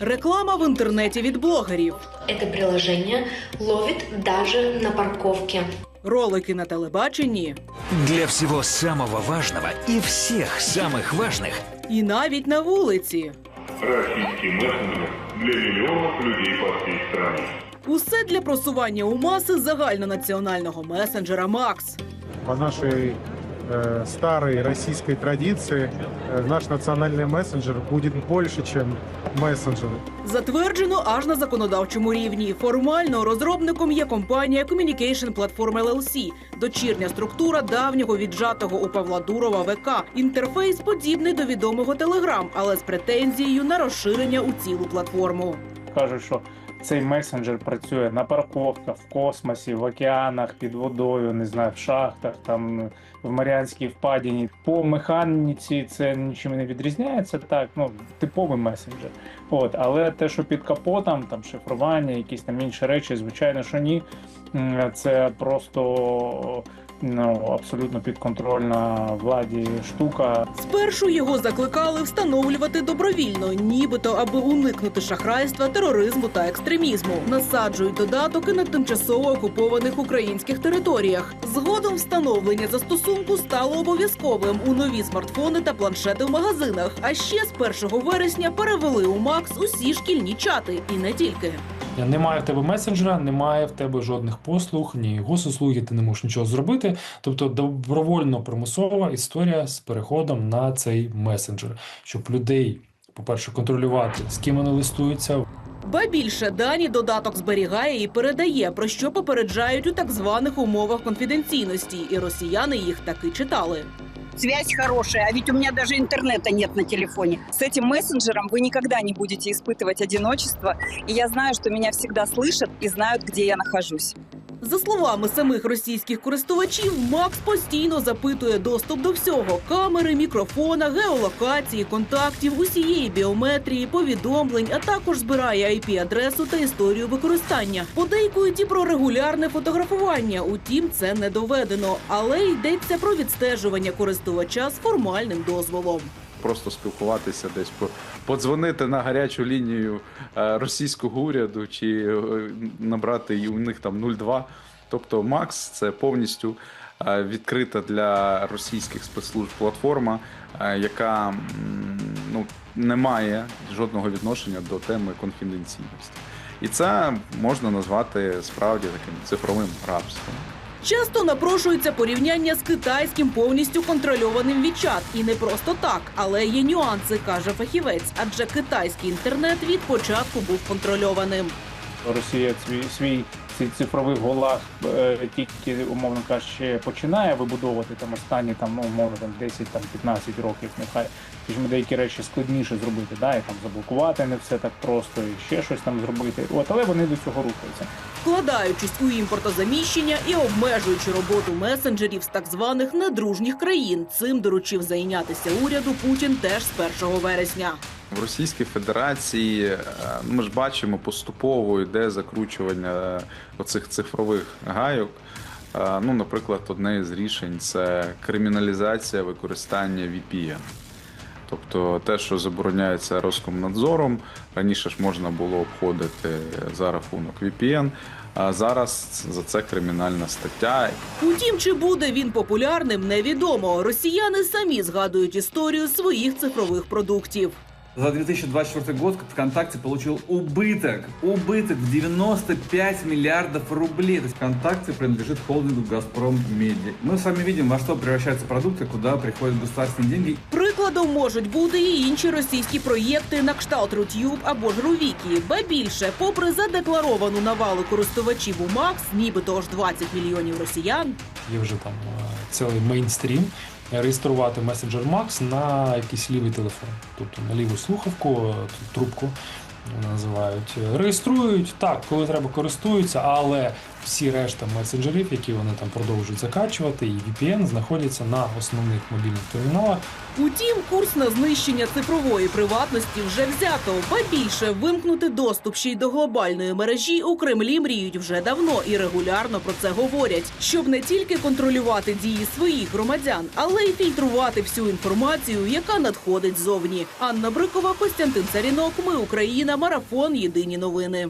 Реклама в інтернеті від блогерів, Это приложение ловит даже на парковке. ролики на телебаченні Для всего самого важного и всех самых важных і навіть на вулиці. Российский мессенджер для миллионов людей по всей стране. Усе для просування у маси загальнонаціонального месенджера Макс. по нашей э, старой российской традиции э, наш национальный мессенджер будет больше, чем мессенджер. Затверджено аж на законодавчому рівні. Формально розробником є компанія Communication Platform LLC, дочірня структура давнього віджатого у Павла Дурова ВК. Інтерфейс подібний до відомого Telegram, але з претензією на розширення у цілу платформу. кажуть, що цей месенджер працює на парковках, в космосі, в океанах, під водою, не знаю, в шахтах, там в Маріанській впадіні. По механіці це нічим не відрізняється. Так, ну типовий месенджер. От, але те, що під капотом, там шифрування, якісь там інші речі, звичайно, що ні. Це просто ну абсолютно підконтрольна владі штука. Спершу його закликали встановлювати добровільно, нібито аби уникнути шахрайства, тероризму та екстремізму. Насаджують додаток і на тимчасово окупованих українських територіях. Згодом встановлення застосунку стало обов'язковим у нові смартфони та планшети в магазинах. А ще з 1 вересня перевели у Макс усі шкільні чати, і не тільки. Немає в тебе месенджера, немає в тебе жодних послуг, ні госуслуги, ти не можеш нічого зробити. Тобто добровольно примусова історія з переходом на цей месенджер, щоб людей, по-перше, контролювати, з ким вони листуються, Ба більше дані додаток зберігає і передає, про що попереджають у так званих умовах конфіденційності, і росіяни їх таки читали Связь хорошая, а ведь у меня даже интернета нет на телефоне. С этим мессенджером вы никогда не будете испытывать одиночество, и я знаю, что меня всегда слышат и знают, где я нахожусь. За словами самих російських користувачів, Макс постійно запитує доступ до всього: камери, мікрофона, геолокації, контактів, усієї біометрії, повідомлень, а також збирає IP-адресу та історію використання. Подейкують і про регулярне фотографування. Утім, це не доведено, але йдеться про відстежування користувача з формальним дозволом. Просто спілкуватися десь по подзвонити на гарячу лінію е, російського уряду чи е, набрати у них там 02. Тобто Макс це повністю е, відкрита для російських спецслужб платформа, яка ну, не має жодного відношення до теми конфіденційності. І це можна назвати справді таким цифровим рабством. Часто напрошується порівняння з китайським повністю контрольованим відчат, І не просто так, але є нюанси, каже фахівець. Адже китайський інтернет від початку був контрольованим. Росія свій свій цифровий голах е, тільки умовно кажучи починає вибудовувати там останні там ну умовно там 10 там 15 років. Нехай скажімо, деякі речі складніше зробити, да, і там заблокувати не все так просто, і ще щось там зробити. От але вони до цього рухаються. вкладаючись у імпортозаміщення і обмежуючи роботу месенджерів з так званих недружніх країн. Цим доручив зайнятися уряду Путін теж з 1 вересня. В Російській Федерації е, ми ж бачимо поступово йде закручування е, оцих цифрових гайок. Е, Ну, наприклад, одне із рішень це криміналізація використання VPN. Тобто те, що забороняється Роскомнадзором, раніше ж можна було обходити за рахунок VPN, а зараз за це кримінальна стаття. Утім, чи буде він популярним, невідомо. Росіяни самі згадують історію своїх цифрових продуктів. За 2024 год ВКонтакте получил убыток. Убыток в 95 миллиардов рублей. То есть ВКонтакте принадлежит холдингу «Газпром Медиа». Мы с вами видим, во что превращаются продукты, куда приходят государственные деньги. Прикладом можуть бути і інші російські проєкти на кшталт Рутюб або ж Рувікі. Ба більше, попри задекларовану навалу користувачів у Макс, нібито аж 20 мільйонів росіян. є вже там е, цілий мейнстрім. Реєструвати месенджер Макс на якийсь лівий телефон, тобто на ліву слухавку, е, трубку називають. Реєструють так, коли треба користуються, але всі решта месенджерів, які вони там продовжують закачувати, і VPN знаходяться на основних мобільних терміналах. Утім, курс на знищення цифрової приватності вже взято. Ба більше вимкнути доступ ще й до глобальної мережі у Кремлі мріють вже давно і регулярно про це говорять, щоб не тільки контролювати дії своїх громадян, але й фільтрувати всю інформацію, яка надходить зовні. Анна Брикова, Костянтин Царінок. Ми Україна. Україна. Марафон. Єдині новини.